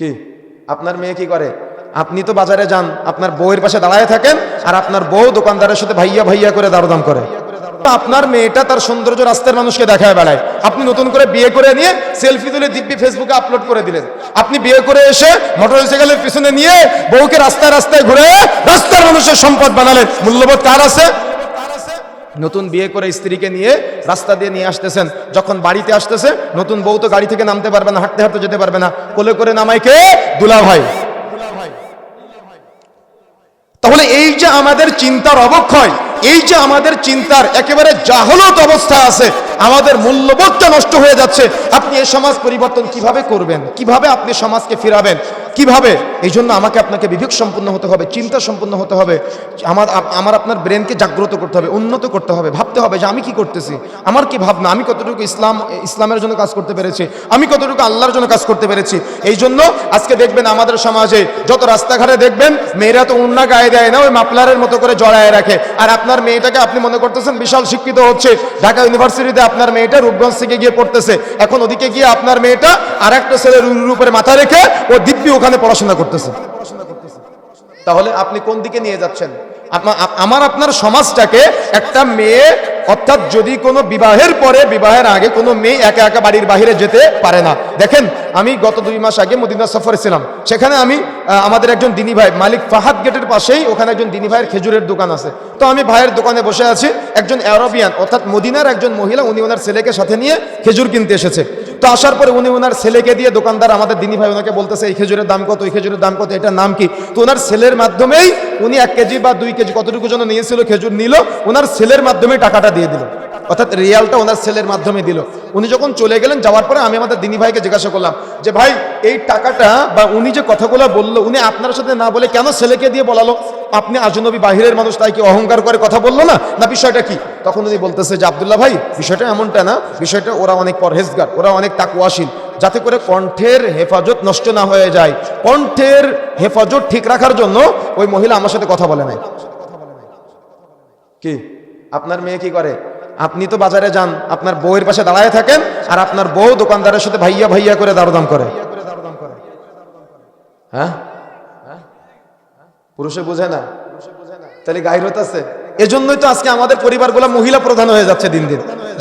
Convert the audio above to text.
কি? আপনার মেয়ে কি করে? আপনি তো বাজারে যান, আপনার বউয়ের পাশে দাঁড়ায় থাকেন আর আপনার বউ দোকানদারের সাথে ভাইয়া ভাইয়া করে দারদাম করে। আপনার মেয়েটা তার সৌন্দর্য রাস্তার মানুষকে দেখায় বেড়ায়। আপনি নতুন করে বিয়ে করে নিয়ে সেলফি তুলে দিব্যি ফেসবুকে আপলোড করে দিলেন। আপনি বিয়ে করে এসে মোটরসাইকেলের পিছনে নিয়ে বউকে রাস্তায় রাস্তায় ঘুরে রাস্তার মানুষের সম্পদ বানালেন। মূল্যবোধ কার আছে? নতুন বিয়ে করে স্ত্রীকে নিয়ে রাস্তা দিয়ে নিয়ে আসতেছেন। যখন বাড়িতে আসতেছে, নতুন বউ তো গাড়ি থেকে নামতে পারবে না, হাঁটতে হাঁটতে যেতে পারবে না। কোলে করে নামাই কে? দুলা ভাই। তাহলে এই যে আমাদের চিন্তার অবক্ষয়, এই যে আমাদের চিন্তার একেবারে জাহলত অবস্থা আছে, আমাদের মূল্যবোধটা নষ্ট হয়ে যাচ্ছে। আপনি এই সমাজ পরিবর্তন কীভাবে করবেন? কীভাবে আপনি সমাজকে ফিরাবেন? কীভাবে এই জন্য আমাকে আপনাকে বিবেক সম্পন্ন হতে হবে, চিন্তা সম্পন্ন হতে হবে। আমার আমার আপনার ব্রেনকে জাগ্রত করতে হবে, উন্নত করতে হবে। ভাবতে হবে যে আমি কি করতেছি? আমার কি ভাবনা? আমি কতটুকু ইসলাম, ইসলামের জন্য কাজ করতে পেরেছি? আমি কতটুকু আল্লাহর জন্য কাজ করতে পেরেছি? এই জন্য আজকে দেখবেন আমাদের সমাজে যত রাস্তাঘাটে দেখবেন, মেয়েরা তো উন্না গায়ে দেয় না, ওই মাপলারের মতো করে জড়ায় রাখে। আর আপনার মেয়েটাকে আপনি মনে করতেছেন বিশাল শিক্ষিত হচ্ছে। ঢাকা ইউনিভার্সিটিতে আপনার মেয়েটা রূপগঞ্জ থেকে গিয়ে পড়তেছে। এখন ওদিকে গিয়ে আপনার মেয়েটা আর একটা ছেলের উপরে মাথা রেখে ও দিব্যি ওখানে পড়াশোনা করতেছে। তাহলে আপনি কোন দিকে নিয়ে যাচ্ছেন? আমার আপনার সমাজটাকে একটা মেয়ে অর্থাৎ যদি কোনো বিবাহের পরে বিবাহের আগে কোনো মেয়ে একা একা বাড়ির বাইরে যেতে পারে না। দেখেন আমি গত দুই মাস আগে মদিনা সফরে ছিলাম। সেখানে আমি আমাদের একজন দিনী ভাই মালিক ফাহাদ গেটের পাশেই ওখানে একজন দিনী ভাইয়ের খেজুরের দোকান আছে। তো আমি ভাইয়ের দোকানে বসে আছি একজন অ্যারোবিয়ান অর্থাৎ মদিনার একজন মহিলা উনি ওনার ছেলেকে সাথে নিয়ে খেজুর কিনতে এসেছে। তো আসার পরে উনি ওনার ছেলেকে দিয়ে দোকানদার আমাদের দিনী ভাই ওনাকে বলতেছে, এই খেজুরের দাম কত? এই খেজুরের দাম কত? এটার নাম কি? তো ওনার ছেলের মাধ্যমেই উনি এক কেজি বা দুই কেজি কতটুকু জন্য নিয়েছিল, খেজুর নিল, ওনার ছেলের মাধ্যমে টাকাটা দিয়ে দিল। অর্থাৎ রিয়ালটা ওনার সেলের মাধ্যমে দিল। উনি যখন চলে গেলেন, যাওয়ার পরে আমি আমাদের দিনী ভাইকে জিজ্ঞাসা করলাম যে, ভাই, এই টাকাটা বা উনি যে কথাগুলো বলল, উনি আপনার সাথে না বলে কেন ছেলেকে দিয়ে বলালো? আপনি আজনবী বাহিরের মানুষ, তাই কি অহংকার করে কথা বলল না? না, বিষয়টা কি? তখন উনি বলতেছে যে, আবদুল্লাহ ভাই, বিষয়টা এমনটা না, বিষয়টা ওরা অনেক পরহেজগার, ওরা অনেক তাকুয়াশীল যাতে করে কণ্ঠের হেফাজত নষ্ট না হয়ে যায়। কণ্ঠের হেফাজত ঠিক রাখার জন্য ওই মহিলা আমার সাথে কথা বলে নাই। কি? আপনার মেয়ে কি করে? আপনি তো বাজারে যান, আপনার বউয়ের পাশে দাঁড়ায় থাকেন আর আপনার বউ দোকানদারের সাথে ভাইয়া ভাইয়া করে দারদাম করে। হ্যাঁ? পুরুষে বোঝে না? তাহলে গাইরত আছে। এজন্যই তো আজকে আমাদের পরিবারগুলো মহিলা প্রধান হয়ে যাচ্ছে দিন দিন।